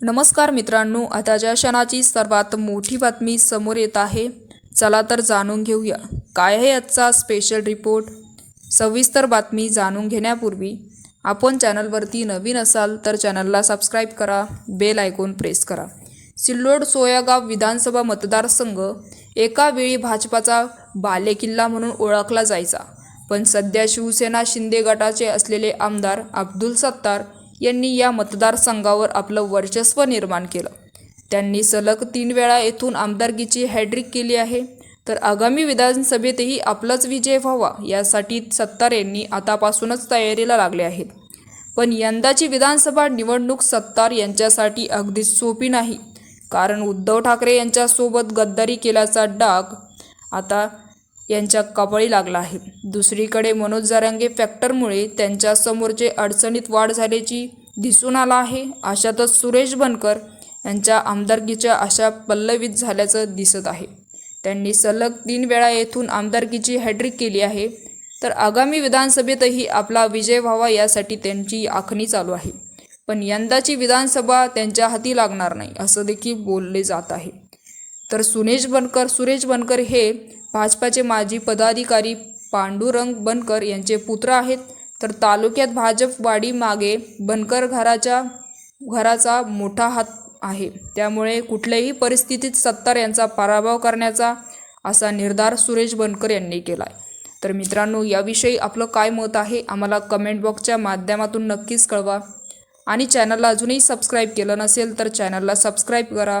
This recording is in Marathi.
नमस्कार मित्रांनो आताच्या क्षणाची सर्वात मोठी बातमी समोर येत आहे चला तर जाणून घेऊया. काय आहे आजचा स्पेशल रिपोर्ट सविस्तर बातमी जाणून घेण्यापूर्वी आपण चॅनलवरती नवीन असाल तर चॅनलला सबस्क्राईब करा बेल आयकॉन प्रेस करा. सिल्लोड सोयागाव विधानसभा मतदारसंघ एका वेळी भाजपाचा बालेकिल्ला म्हणून ओळखला जायचा. पण सध्या शिवसेना शिंदे गटाचे असलेले आमदार अब्दुल सत्तार यांनी या मतदारसंघावर आपलं वर्चस्व निर्माण केलं. त्यांनी सलग तीन वेळा येथून आमदारकीची हॅड्रिक केली आहे. तर आगामी विधानसभेतही आपलाच विजय व्हावा यासाठी सत्तार यांनी आतापासूनच तयारीला लागले आहेत. पण यंदाची विधानसभा निवडणूक सत्तार यांच्यासाठी अगदीच सोपी नाही. कारण उद्धव ठाकरे यांच्यासोबत गद्दारी केल्याचा डाग आता यांच्या कबळी लागला आहे. दुसरीकडे मनोज जरांगे फॅक्टरमुळे त्यांच्या समोरचे अडचणीत वाढ झाल्याची दिसून आला आहे. अशातच सुरेश बनकर यांच्या आमदारकीच्या आशा पल्लवित झाल्याचं दिसत आहे. त्यांनी सलग तीन वेळा येथून आमदारकीची हॅड्रिक केली आहे. तर आगामी विधानसभेतही आपला विजय व्हावा यासाठी त्यांची आखणी चालू आहे. पण यंदाची विधानसभा त्यांच्या हाती लागणार नाही असं देखील बोलले जात आहे. तर सुनेश बनकर सुरेश बनकर हे भाजपाचे माजी पदाधिकारी पांडुरंग बनकर यांचे पुत्र आहेत. तर तालुक्यात भाजपवाडी मागे बनकर घराच्या घराचा मोठा हात आहे. त्यामुळे कुठल्याही परिस्थितीत सत्तार यांचा पराभव करण्याचा असा निर्धार सुरेश बनकर यांनी केला आहे तर मित्रांनो याविषयी आपलं काय मत आहे आम्हाला कमेंट बॉक्सच्या माध्यमातून नक्कीच कळवा. आणि चॅनलला अजूनही सबस्क्राईब केलं नसेल तर चॅनलला सबस्क्राईब करा.